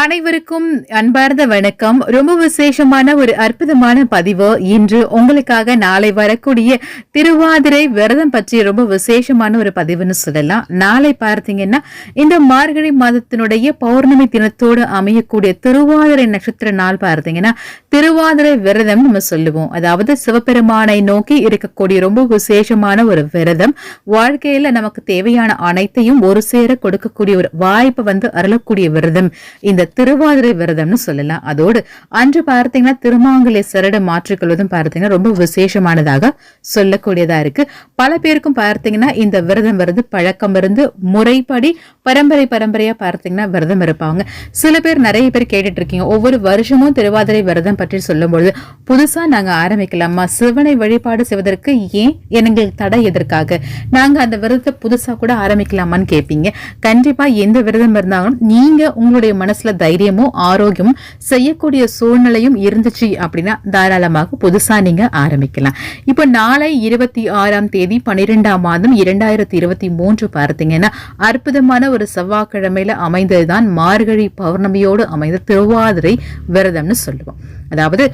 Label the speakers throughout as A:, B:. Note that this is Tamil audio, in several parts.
A: அனைவருக்கும் அன்பார்ந்த வணக்கம். ரொம்ப விசேஷமான ஒரு அற்புதமான பதிவு. இன்று உங்களுக்காக நாளை வரக்கூடிய திருவாதிரை விரதம் பற்றி ரொம்ப விசேஷமான ஒரு பதிவுன்னு சொல்லலாம். நாளை பார்த்தீங்கன்னா இந்த மார்கழி மாதத்தினுடைய பௌர்ணமி தினத்தோடு அமையக்கூடிய திருவாதிரை நட்சத்திர நாள் பார்த்தீங்கன்னா திருவாதிரை விரதம் நம்ம சொல்லுவோம். அதாவது சிவபெருமானை நோக்கி இருக்கக்கூடிய ரொம்ப விசேஷமான ஒரு விரதம். வாழ்க்கையில நமக்கு தேவையான அனைத்தையும் ஒரு சேர கொடுக்கக்கூடிய ஒரு வாய்ப்பு வந்து அருளக்கூடிய விரதம். இந்த திருவாதிரை விரதம்னு சொல்லலாம். அதோடு அன்று பார்த்தீங்கன்னா திருமாங்கலை சரட மாற்றிக்கொள்வதும் பார்த்தீங்கன்னா ரொம்ப விசேஷமானதாக சொல்லக்கூடியதா இருக்கு. பல பேருக்கும் பார்த்தீங்கன்னா இந்த விரதம் வருது பழக்கம் இருந்து முறைப்படி பரம்பரை பரம்பரையா பார்த்தீங்கன்னா விரதம் இருப்பாங்க. சில பேர் நிறைய பேர் கேட்டுட்டு இருக்கீங்க ஒவ்வொரு வருஷமும் திருவாதிரை விரதம் பற்றி சொல்லும்பொழுது புதுசா நாங்க ஆரம்பிக்கலாமா? சிவனை வழிபாடு செய்வதற்கு ஏன் எங்களுக்கு தடை எதற்காக? நாங்க அந்த விரதத்தை புதுசா கூட ஆரம்பிக்கலாமான்னு கேட்பீங்க கண்டிப்பா எந்த விரதம் இருந்தாலும் நீங்க உங்களுடைய மனசுல தைரியமும் ஆரோக்கியமும் செய்யக்கூடிய சூழ்நிலையும் இருந்துச்சு அப்படின்னா தாராளமாக புதுசா நீங்க ஆரம்பிக்கலாம். இப்போ நாளை இருபத்தி ஆறாம் தேதி பன்னிரெண்டாம் மாதம் இரண்டாயிரத்தி இருபத்தி மூன்று பார்த்தீங்கன்னா அற்புதமான ஒரு செவ்வாய்க்கிழமையில அமைந்ததுதான் மார்கழி பௌர்ணமியோடு அமைந்த திருவாதிரை விரதம்னு சொல்லுவோம். அதாவது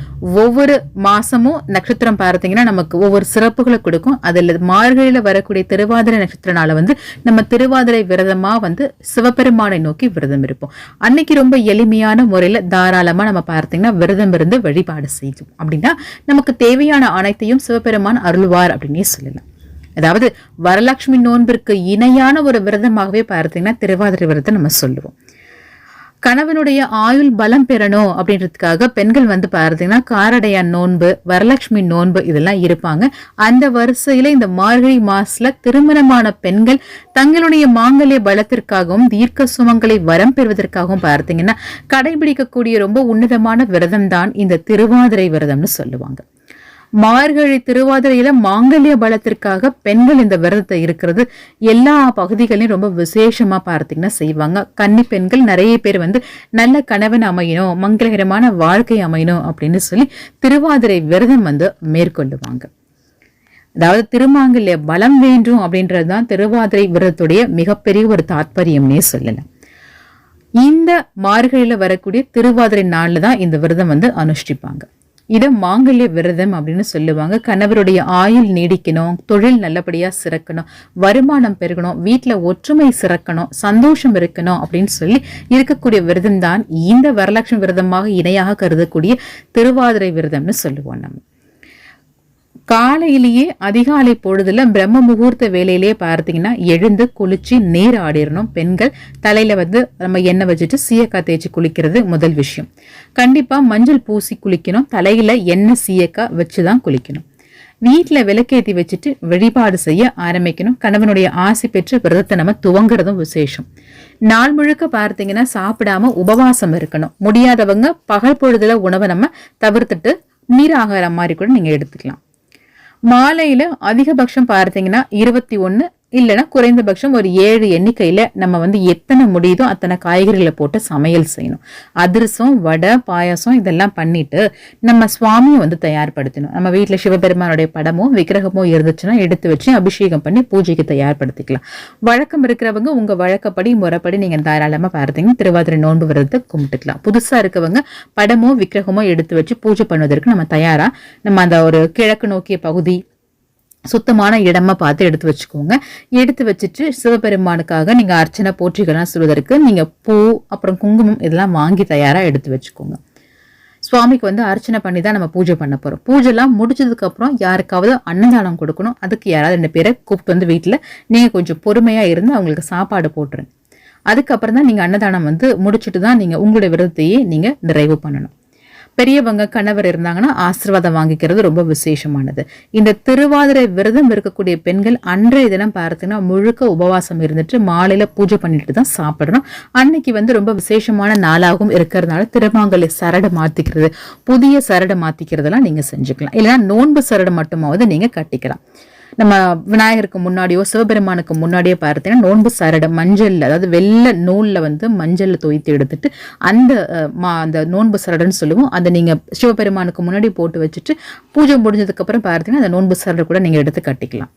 A: ஒவ்வொரு மாசமும் நட்சத்திரம் பார்த்தீங்கன்னா நமக்கு ஒவ்வொரு சிறப்புகளை கொடுக்கும். அதில் மார்கழியில வரக்கூடிய திருவாதிரை நட்சத்திரனால வந்து நம்ம திருவாதிரை விரதமா வந்து சிவபெருமானை நோக்கி விரதம் இருப்போம். அன்னைக்கு ரொம்ப ரொம்ப எளிமையான முறையில தாராளமா நம்ம பார்த்தீங்கன்னா விரதம் இருந்து வழிபாடு செய்யும் அப்படின்னா நமக்கு தேவையான அனைத்தையும் சிவபெருமான் அருள்வார் அப்படின்னே சொல்லலாம். அதாவது வரலட்சுமி நோன்பிற்கு இணையான ஒரு விரதமாகவே பார்த்தீங்கன்னா திருவாதிரை விரதம் நம்ம சொல்லுவோம். கணவனுடைய ஆயுள் பலம் பெறணும் அப்படின்றதுக்காக பெண்கள் வந்து பார்த்தீங்கன்னா காரடையான் நோன்பு வரலட்சுமி நோன்பு இதெல்லாம் இருப்பாங்க. அந்த வரிசையில இந்த மார்கழி மாசில் திருமணமான பெண்கள் தங்களுடைய மாங்கல்ய பலத்திற்காகவும் தீர்க்க சுமங்களை வரம் பெறுவதற்காகவும் பார்த்தீங்கன்னா கடைபிடிக்கக்கூடிய ரொம்ப உன்னதமான விரதம் தான் இந்த திருவாதிரை விரதம்னு சொல்லுவாங்க. மார்கழி திருவாதிரையில மாங்கல்ய பலத்திற்காக பெண்கள் இந்த விரதத்தை இருக்கிறது. எல்லா பகுதிகளையும் ரொம்ப விசேஷமா பார்த்தீங்கன்னா செய்வாங்க. கன்னி பெண்கள் நிறைய பேர் வந்து நல்ல கணவன் அமையணும் மங்களகரமான வாழ்க்கை அமையணும் அப்படின்னு சொல்லி திருவாதிரை விரதம் வந்து மேற்கொள்ளுவாங்க. அதாவது திருமாங்கல்ய பலம் வேண்டும் அப்படின்றது தான் திருவாதிரை விரதத்துடைய மிகப்பெரிய ஒரு தாத்பரியம்னே சொல்லலாம். இந்த மார்கழியில் வரக்கூடிய திருவாதிரை நாளில் தான் இந்த விரதம் வந்து அனுஷ்டிப்பாங்க. இதை மாங்கல்ய விரதம் அப்படின்னு சொல்லுவாங்க. கணவருடைய ஆயுள் நீடிக்கணும் தொழில் நல்லபடியாக சிறக்கணும் வருமானம் பெருகணும் வீட்டில் ஒற்றுமை சிறக்கணும் சந்தோஷம் இருக்கணும் அப்படின்னு சொல்லி இருக்கக்கூடிய விரதம் தான் இந்த வரலட்சுமி விரதமாக இணையாக கருதக்கூடிய திருவாதிரை விரதம்னு சொல்லுவோம் நம்ம. காலையிலேயே அதிகாலை பொழுதுல பிரம்ம முகூர்த்த வேலையிலேயே பார்த்தீங்கன்னா எழுந்து குளிச்சு நீர் ஆடிடணும். பெண்கள் தலையில வந்து நம்ம எண்ணெய் வச்சுட்டு சீயக்காய் தேய்ச்சி குளிக்கிறது முதல் விஷயம். கண்டிப்பா மஞ்சள் பூசி குளிக்கணும். தலையில எண்ணெய் சீயக்காய் வச்சுதான் குளிக்கணும். வீட்டில் விளக்கேற்றி வச்சுட்டு வழிபாடு செய்ய ஆரம்பிக்கணும். கணவனுடைய ஆசை பெற்று விரதத்தை நம்ம துவங்குறதும் விசேஷம். நாள் முழுக்க பார்த்தீங்கன்னா சாப்பிடாம உபவாசம் இருக்கணும். முடியாதவங்க பகல் பொழுதுல உணவை நம்ம தவிர்த்துட்டு நீர் ஆகாரம் மாதிரி கூட நீங்கள் எடுத்துக்கலாம். மாலையில் அதிகபட்சம் பார்த்தீங்கன்னா இருபத்தி ஒன்று இல்லைன்னா குறைந்தபட்சம் ஒரு ஏழு எண்ணிக்கையில் நம்ம வந்து எத்தனை முடியுதோ அத்தனை காய்கறிகளை போட்டு சமையல் செய்யணும். அதிரசம் வடை பாயாசம் இதெல்லாம் பண்ணிட்டு நம்ம சுவாமியை வந்து தயார்படுத்தணும். நம்ம வீட்டில் சிவபெருமானுடைய படமோ விக்கிரகமோ இருந்துச்சுன்னா எடுத்து வச்சு அபிஷேகம் பண்ணி பூஜைக்கு தயார்படுத்திக்கலாம். வழக்கம் இருக்கிறவங்க உங்கள் வழக்கப்படி முறைப்படி நீங்கள் தாராளமாக பார்த்தீங்கன்னா திருவாதிரை நோன்பு விரதத்தை கும்பிட்டுக்கலாம். புதுசாக இருக்கவங்க படமோ விக்கிரகமோ எடுத்து வச்சு பூஜை பண்ணுவதற்கு நம்ம தயாராக நம்ம அந்த ஒரு கிழக்கு நோக்கிய பகுதி சுத்தமான இடமா பார்த்து எடுத்து வச்சுக்கோங்க. எடுத்து வச்சுட்டு சிவபெருமானுக்காக நீங்க அர்ச்சனை போற்றிகள்லாம் சொல்வதற்கு நீங்க பூ அப்புறம் குங்குமம் இதெல்லாம் வாங்கி தயாரா எடுத்து வச்சுக்கோங்க. சுவாமிக்கு வந்து அர்ச்சனை பண்ணி தான் நம்ம பூஜை பண்ண போகிறோம் பூஜைலாம் முடிச்சதுக்கப்புறம் யாருக்காவது அன்னதானம் கொடுக்கணும். அதுக்கு யாராவது ரெண்டு பேரை கூப்பிட்டு வந்து வீட்டில் நீங்கள் கொஞ்சம் பொறுமையாக இருந்து அவங்களுக்கு சாப்பாடு போட்டுருங்க. அதுக்கப்புறம் தான் நீங்கள் அன்னதானம் வந்து முடிச்சுட்டு தான் நீங்கள் உங்களுடைய விரதத்தையே நீங்கள் நிறைவு பண்ணணும். பெரியவங்க கணவர் இருந்தாங்கன்னா ஆசீர்வாதம் வாங்கிக்கிறது ரொம்ப விசேஷமானது. இந்த திருவாதிரை விரதம் இருக்கக்கூடிய பெண்கள் அன்றைய தினம் பார்த்தீங்கன்னா முழுக்க உபவாசம் இருந்துட்டு மாலையில பூஜை பண்ணிட்டு தான் சாப்பிடணும். அன்னைக்கு வந்து ரொம்ப விசேஷமான நாளாகவும் இருக்கிறதுனால திருமாங்கலை சரடை மாத்திக்கிறது. புதிய சரடை மாத்திக்கிறதெல்லாம் நீங்க செஞ்சுக்கலாம். இல்லைன்னா நோன்பு சரடை மட்டுமாவது நீங்க கட்டிக்கலாம். நம்ம விநாயகருக்கு முன்னாடியோ சிவபெருமானுக்கு முன்னாடியோ பார்த்தீங்கன்னா நோன்பு சரடை மஞ்சள் அதாவது வெள்ளை நூலில் வந்து மஞ்சளில் தோய்த்து எடுத்துட்டு அந்த மா அந்த நோன்பு சரடைன்னு சொல்லுவோம். அதை நீங்கள் சிவபெருமானுக்கு முன்னாடி போட்டு வச்சுட்டு பூஜை முடிஞ்சதுக்கப்புறம் பார்த்தீங்கன்னா அந்த நோன்பு சரடை கூட நீங்கள் எடுத்து கட்டிக்கலாம்.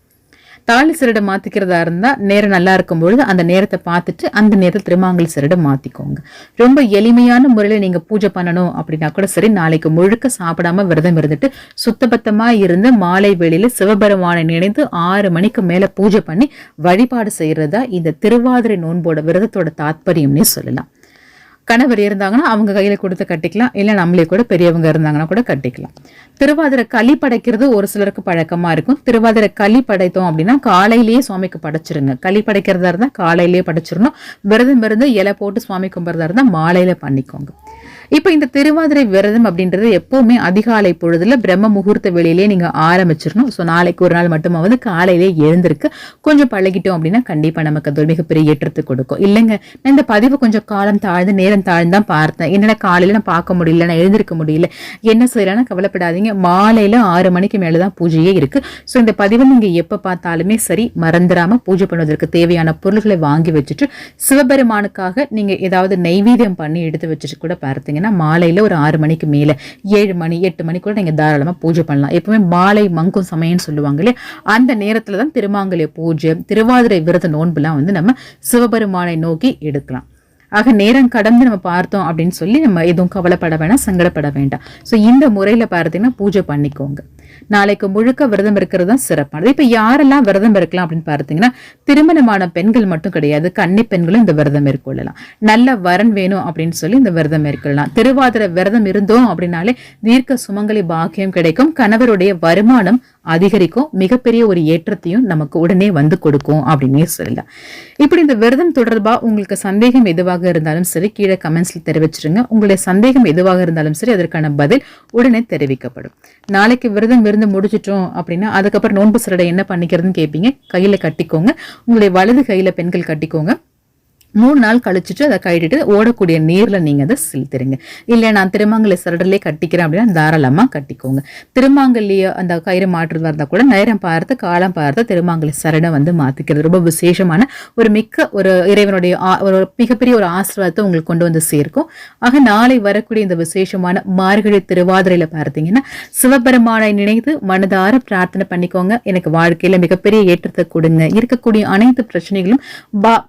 A: தாலி சிரடை மாற்றிக்கிறதா இருந்தால் நேரம் நல்லா இருக்கும் பொழுது அந்த நேரத்தை பார்த்துட்டு அந்த நேரத்தில் திருமாங்கல் சரடை மாற்றிக்கோங்க ரொம்ப எளிமையான முறையில் நீங்கள் பூஜை பண்ணணும் அப்படின்னா கூட சரி நாளைக்கு முழுக்க சாப்பிடாம விரதம் இருந்துட்டு சுத்தபத்தமாக இருந்து மாலை வெளியில் சிவபெருமானை நினைந்து ஆறு மணிக்கு மேலே பூஜை பண்ணி வழிபாடு செய்கிறதா இந்த திருவாதிரை நோன்போட விரதத்தோட தாத்பரியம்னே சொல்லலாம். கணவர் இருந்தாங்கன்னா அவங்க கையில் கொடுத்து கட்டிக்கலாம். இல்லை நம்மளே கூட பெரியவங்க இருந்தாங்கன்னா கூட கட்டிக்கலாம். திருவாதிரை களி படைக்கிறது ஒரு சிலருக்கு பழக்கமாக இருக்கும். திருவாதிரை களி படைத்தோம் அப்படின்னா காலையிலேயே சுவாமிக்கு படைச்சிருங்க. களி படைக்கிறதா இருந்தால் காலையிலேயே படைச்சிடணும். விரதம் இருந்து இலை போட்டு சுவாமி கும்பிட்றதா இருந்தால் மாலையில் பண்ணிக்கோங்க. இப்போ இந்த திருவாதிரை விரதம் அப்படின்றது எப்பவுமே அதிகாலை பொழுதுல பிரம்ம முகூர்த்த வெளியிலே நீங்க ஆரம்பிச்சிடணும். ஸோ நாளைக்கு ஒரு நாள் மட்டுமாவது காலையிலே எழுந்திருக்கு. கொஞ்சம் பழகிட்டோம் அப்படின்னா கண்டிப்பா நமக்கு அது ஒரு மிகப்பெரிய ஏற்றத்தை கொடுக்கும். இல்லைங்க நான் இந்த பதிவு கொஞ்சம் காலம் தாழ்ந்து நேரம் தாழ்ந்து தான் பார்த்தேன். என்னடா காலையில நான் பார்க்க முடியல நான் எழுந்திருக்க முடியல? என்ன செய்யலாம் கவலைப்படாதீங்க. மாலையில ஆறு மணிக்கு மேலதான் பூஜையே இருக்கு. ஸோ இந்த பதிவை நீங்க எப்ப பார்த்தாலுமே சரி மறந்துடாம பூஜை பண்ணுவதற்கு தேவையான பொருள்களை வாங்கி வச்சுட்டு சிவபெருமானுக்காக நீங்க ஏதாவது நைவேத்தியம் பண்ணி எடுத்து வச்சுட்டு கூட பார்த்தீங்கன்னா மாலையில ஒரு ஆறு மணிக்கு மேல ஏழு மணி எட்டு மணி கூட நீங்க தாராளமா பூஜை பண்ணலாம். எப்பவுமே மாலை மங்கும் சமயம்னு சொல்லுவாங்க இல்லையா? அந்த நேரத்தில் தான் திருமாங்கல்ய பூஜை திருவாதிரை விரத நோன்புலாம் வந்து நம்ம சிவபெருமானை நோக்கி எடுக்கலாம். ஆக நேரம் கடந்து நம்ம பார்த்தோம் அப்படின்னு சொல்லி நம்ம எதுவும் கவலைப்பட வேண்டாம் சங்கடப்பட வேண்டாம். ஸோ இந்த முறையில் பார்த்தீங்கன்னா பூஜை பண்ணிக்கோங்க. நாளைக்கு முழுக்க விரதம் இருக்கிறது தான் சிறப்பானது. இப்போ யாரெல்லாம் விரதம் இருக்கலாம் அப்படின்னு பார்த்தீங்கன்னா திருமணமான பெண்கள் மட்டும் கிடையாது. கன்னி பெண்களும் இந்த விரதம் மேற்கொள்ளலாம். நல்ல வரன் வேணும் அப்படின்னு சொல்லி இந்த விரதம் மேற்கொள்ளலாம். திருவாதிரை விரதம் இருந்தோம் அப்படின்னாலே தீர்க்க சுமங்கலி பாக்கியம் கிடைக்கும். கணவருடைய வருமானம் அதிகரிக்கும் மிகப்பெரிய ஒரு ஏற்றத்தையும் நமக்கு உடனே வந்து கொடுக்கும் அப்படின்னே சொல்லலாம். இப்படி இந்த விரதம் தொடர்பாக உங்களுக்கு சந்தேகம் எதுவாக இருந்தாலும் சரி கீழே கமெண்ட்ஸில் தெரிவிச்சிருங்க. உங்களுடைய சந்தேகம் எதுவாக இருந்தாலும் சரி அதற்கான பதில் உடனே தெரிவிக்கப்படும். நாளைக்கு விரதம் விருந்து முடிச்சிட்டோம் அப்படின்னா அதுக்கப்புறம் நோன்பு சிறடை என்ன பண்ணிக்கிறதுன்னு கேட்பீங்க கையில் கட்டிக்கோங்க. உங்களுடைய வலது கையில் பெண்கள் கட்டிக்கோங்க. மூணு நாள் கழிச்சிட்டு அதை கட்டிட்டு ஓடக்கூடிய நீரில் நீங்கள் அதை செலுத்துறீங்க இல்லை நான் திருமாங்கல்ய சரடர்லேயே கட்டிக்கிறேன் அப்படின்னா தாராளமாக கட்டிக்கோங்க. திருமாங்கல்ய அந்த கயிறு மாற்றுறதா இருந்தா கூட நேரம் பார்த்து காலம் பார்த்து திருமாங்கல்ய சரடை வந்து மாற்றிக்கிறது ரொம்ப விசேஷமான ஒரு மிக்க ஒரு இறைவனுடைய ஒரு மிகப்பெரிய ஒரு ஆசிர்வாதத்தை உங்களுக்கு கொண்டு வந்து சேர்க்கும். ஆக நாளை வரக்கூடிய இந்த விசேஷமான மார்கழி திருவாதிரையில் பார்த்தீங்கன்னா சிவபெருமானை நினைத்து மனதார பிரார்த்தனை பண்ணிக்கோங்க. எனக்கு வாழ்க்கையில் மிகப்பெரிய ஏற்றத்தை கொடுங்க. இருக்கக்கூடிய அனைத்து பிரச்சனைகளும்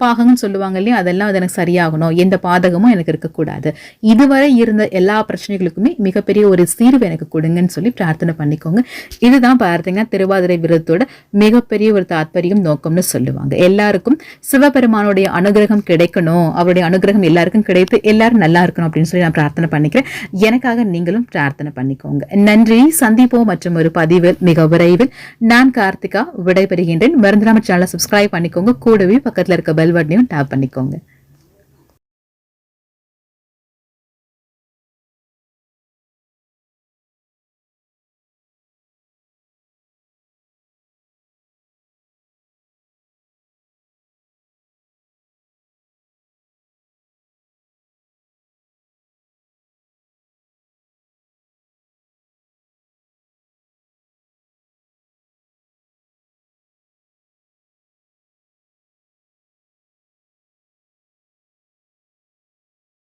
A: பாகம்னு சொல்லுவாங்க இல்லையா அதெல்லாம் அது எனக்கு சரியாகணும். எந்த பாதகமும் எனக்கு இருக்கக்கூடாது. இதுவரை இருந்த எல்லா பிரச்சனைகளுக்குமே மிகப்பெரிய ஒரு தீர்வு எனக்கு கொடுங்கன்னு சொல்லி பிரார்த்தனை பண்ணிக்கோங்க. இதுதான் பார்த்தீங்கன்னா திருவாதிரை விரதத்தோட மிகப்பெரிய ஒரு தாத்பரியம் நோக்கம்னு சொல்லுவாங்க. எல்லாருக்கும் சிவபெருமானுடைய அனுகிரகம் கிடைக்கணும். அவருடைய அனுகிரகம் எல்லாருக்கும் கிடைத்து எல்லாரும் நல்லா இருக்கணும் அப்படின்னு சொல்லி நான் பிரார்த்தனை பண்ணிக்கிறேன். எனக்காக நீங்களும் பிரார்த்தனை பண்ணிக்கோங்க. நன்றி. சந்திப்போம் மற்றும் ஒரு பதிவில் மிக விரைவில். நான் கார்த்திகா விடைபெறுகின்றேன். மறந்துடாம சேனலை சப்ஸ்கிரைப் பண்ணிக்கோங்க. கூடவே பக்கத்தில் இருக்க பெல் பட்டனையும் டேப் பண்ணிக்கோங்க. வச்சுக்கோங்க